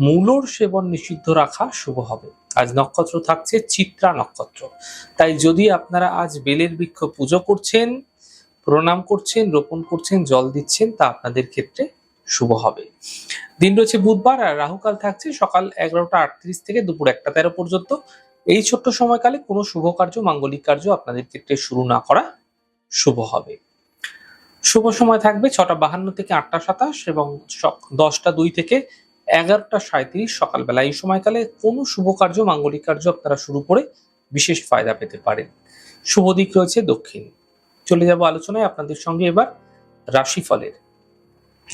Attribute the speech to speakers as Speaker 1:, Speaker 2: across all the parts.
Speaker 1: মূলর সেবন নিষিদ্ধ রাখা শুভ হবে। আজ নক্ষত্র থাকছে চিত্রা নক্ষত্র। তাই যদি আপনারা আজ বেলের বৃক্ষ পুজো করছেন, প্রণাম করছেন, রোপণ করছেন, জল দিচ্ছেন, তা আপনাদের ক্ষেত্রে শুভ হবে। দিন রয়েছে বুধবার আর রাহুকাল থাকছে সকাল এগারোটা আটত্রিশ থেকে দুপুর একটা তেরো পর্যন্ত। এই ছোট্ট সময়কালে কোনো শুভ কার্য, মাঙ্গলিক কার্য আপনাদের ক্ষেত্রে শুরু না করা শুভ হবে। শুভ সময় থাকবে ছটা বাহান্ন থেকে আটটা সাতাশ এবং দশটা দুই থেকে এগারোটা সাঁত্রিশ সকালবেলা। এই সময়কালে কোনো শুভ কার্য, মাঙ্গলিক কার্য আপনারা শুরু করে বিশেষ ফায়দা পেতে পারেন। শুভ দিক রয়েছে দক্ষিণ। চলে যাব আলোচনায় আপনাদের সঙ্গে এবার রাশিফলের।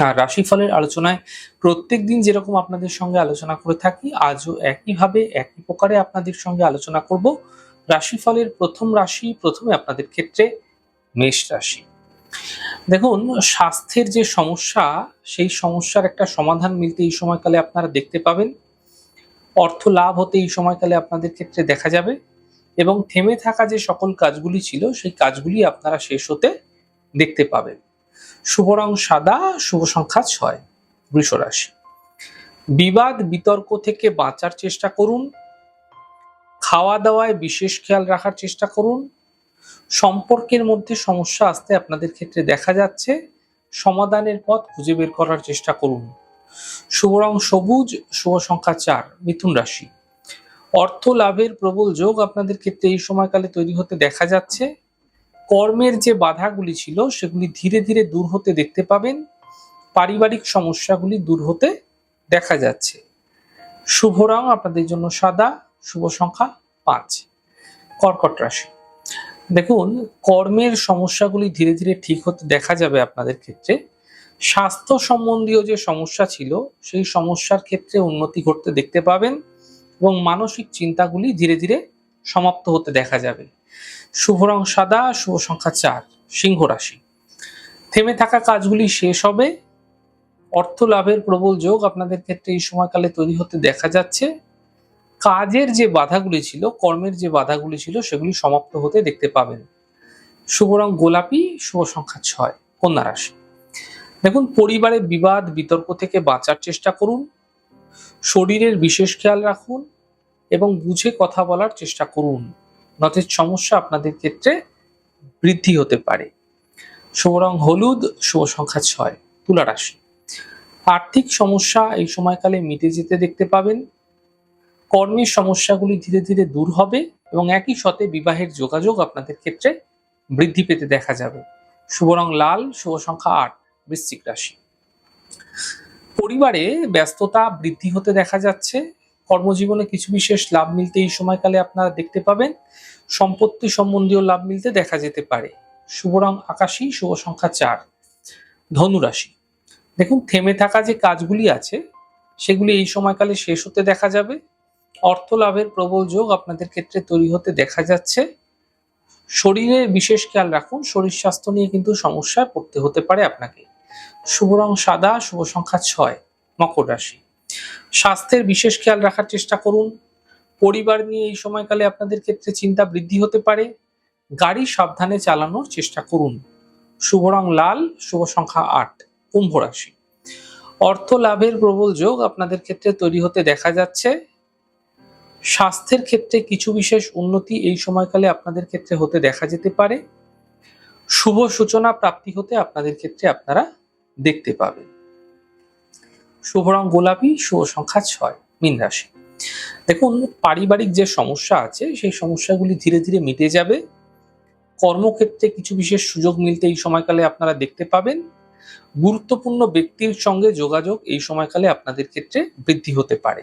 Speaker 1: আর রাশিফলের আলোচনায় প্রত্যেক দিন যেরকম আপনাদের সঙ্গে আলোচনা করে থাকি, আজও একইভাবে একই প্রকারে আপনাদের সঙ্গে আলোচনা করব। রাশিফলের প্রথম রাশি, প্রথমে আপনাদের ক্ষেত্রে মেষ রাশি। দেখুন, স্বাস্থ্যের যে সমস্যা, সেই সমস্যার একটা সমাধান মিলতে এই সময়কালে আপনারা দেখতে পাবেন। অর্থ লাভ হতে এই সময়কালে আপনাদের ক্ষেত্রে দেখা যাবে এবং থেমে থাকা যে সকল কাজগুলি ছিল, সেই কাজগুলি আপনারা শেষ হতে দেখতে পাবেন। শুভ রং সাদা, শুভ সংখ্যা ছয়, বৃষ রাশি। বিবাদ, বিতর্ক থেকে বাঁচার চেষ্টা করুন। খাওয়া দাওয়ায় বিশেষ খেয়াল রাখার চেষ্টা করুন। সম্পর্কের মধ্যে সমস্যা আসতে আপনাদের ক্ষেত্রে দেখা যাচ্ছে। সমাধানের পথ খুঁজে বের করার চেষ্টা করুন। শুভ রং সবুজ, শুভ সংখ্যা চার, মিথুন রাশি। অর্থ লাভের প্রবল যোগ আপনাদের ক্ষেত্রে এই সময়কালে তৈরি হতে দেখা যাচ্ছে। কর্মের যে বাধাগুলি ছিল, সেগুলি ধীরে ধীরে দূর হতে দেখতে পাবেন। পারিবারিক সমস্যাগুলি দূর হতে দেখা যাচ্ছে। শুভ রং আপনাদের জন্য সাদা, শুভ সংখ্যা পাঁচ। কর্কট রাশি। দেখুন, কর্মের সমস্যাগুলি ধীরে ধীরে ঠিক হতে দেখা যাবে আপনাদের ক্ষেত্রে। স্বাস্থ্য সম্বন্ধীয় যে সমস্যা ছিল, সেই সমস্যার ক্ষেত্রে উন্নতি ঘটতে দেখতে পাবেন এবং মানসিক চিন্তাগুলি ধীরে ধীরে সমাপ্ত হতে দেখা যাবে। শুভ রং সাদা, শুভ সংখ্যা চার, সিংহ রাশি। থেমে থাকা কাজগুলি শেষ হবে। অর্থ লাভের প্রবল যোগ আপনাদের ক্ষেত্রে এই সময়কালে তৈরি হতে দেখা যাচ্ছে। কাজের যে বাধাগুলি ছিল, কর্মের যে বাধাগুলি ছিল, সেগুলি সমাপ্ত হতে দেখতে পাবেন। শুভ রং গোলাপি, শুভ সংখ্যা ছয়, কন্যা রাশি। দেখুন, পরিবারে বিবাদ, বিতর্ক থেকে বাঁচার চেষ্টা করুন, শরীরের বিশেষ খেয়াল রাখুন এবং বুঝে কথা বলার চেষ্টা করুন। নচেত সমস্যা আপনাদের ক্ষেত্রে বৃদ্ধি হতে পারে। শুভ রং হলুদ, শুভ সংখ্যা ছয়, তুলা রাশি। আর্থিক সমস্যা এই সময়কালে মিটে যেতে দেখতে পাবেন। কর্মের সমস্যাগুলি ধীরে ধীরে দূর হবে এবং একই সাথে বিবাহের যোগাযোগ আপনাদের ক্ষেত্রে বৃদ্ধি পেতে দেখা যাবে। শুভ রং লাল, শুভ সংখ্যা আট, বৃশ্চিক রাশি। পরিবারে ব্যস্ততা বৃদ্ধি হতে দেখা যাচ্ছে। কর্মজীবনে কিছু বিশেষ লাভ মিলতে এই সময়কালে আপনারা দেখতে পাবেন। সম্পত্তি সম্বন্ধীয় লাভ মিলতে দেখা যেতে পারে। শুভ রং আকাশী, শুভ সংখ্যা চার ধনুরাশি দেখুন, থেমে থাকা যে কাজগুলি আছে, সেগুলি এই সময়কালে শেষ হতে দেখা যাবে। অর্থ লাভের প্রবল যোগ আপনাদের ক্ষেত্রে তৈরি হতে দেখা যাচ্ছে। শরীরের বিশেষ খেয়াল রাখুন, শরীর স্বাস্থ্য নিয়ে কিন্তু সমস্যায় পড়তে হতে পারে আপনাকে। শুভ রং সাদা, শুভ সংখ্যা ছয়, মকর রাশি। স্বাস্থ্যের বিশেষ খেয়াল রাখার চেষ্টা করুন। পরিবার নিয়ে এই সময়কালে আপনাদের ক্ষেত্রে চিন্তা বৃদ্ধি হতে পারে। গাড়ি সাবধানে চালানোর চেষ্টা করুন। শুভ রং লাল, শুভ সংখ্যা আট, কুম্ভ রাশি। অর্থ লাভের প্রবল যোগ আপনাদের ক্ষেত্রে তৈরি হতে দেখা যাচ্ছে। স্বাস্থ্যের ক্ষেত্রে কিছু বিশেষ উন্নতি এই সময়কালে আপনাদের ক্ষেত্রে হতে দেখা যেতে পারে। শুভ সূচনা প্রাপ্তি হতে আপনাদের ক্ষেত্রে আপনারা দেখতে পাবেন। শুভ রং গোলাপি, শুভ সংখ্যা ছয়, মীন রাশি। দেখুন, পারিবারিক যে সমস্যা আছে, সেই সমস্যাগুলি ধীরে ধীরে মিটে যাবে। কর্মক্ষেত্রে কিছু বিশেষ সুযোগ মিলতে এই সময়কালে আপনারা দেখতে পাবেন। গুরুত্বপূর্ণ ব্যক্তির সঙ্গে যোগাযোগ এই সময়কালে আপনাদের ক্ষেত্রে বৃদ্ধি হতে পারে।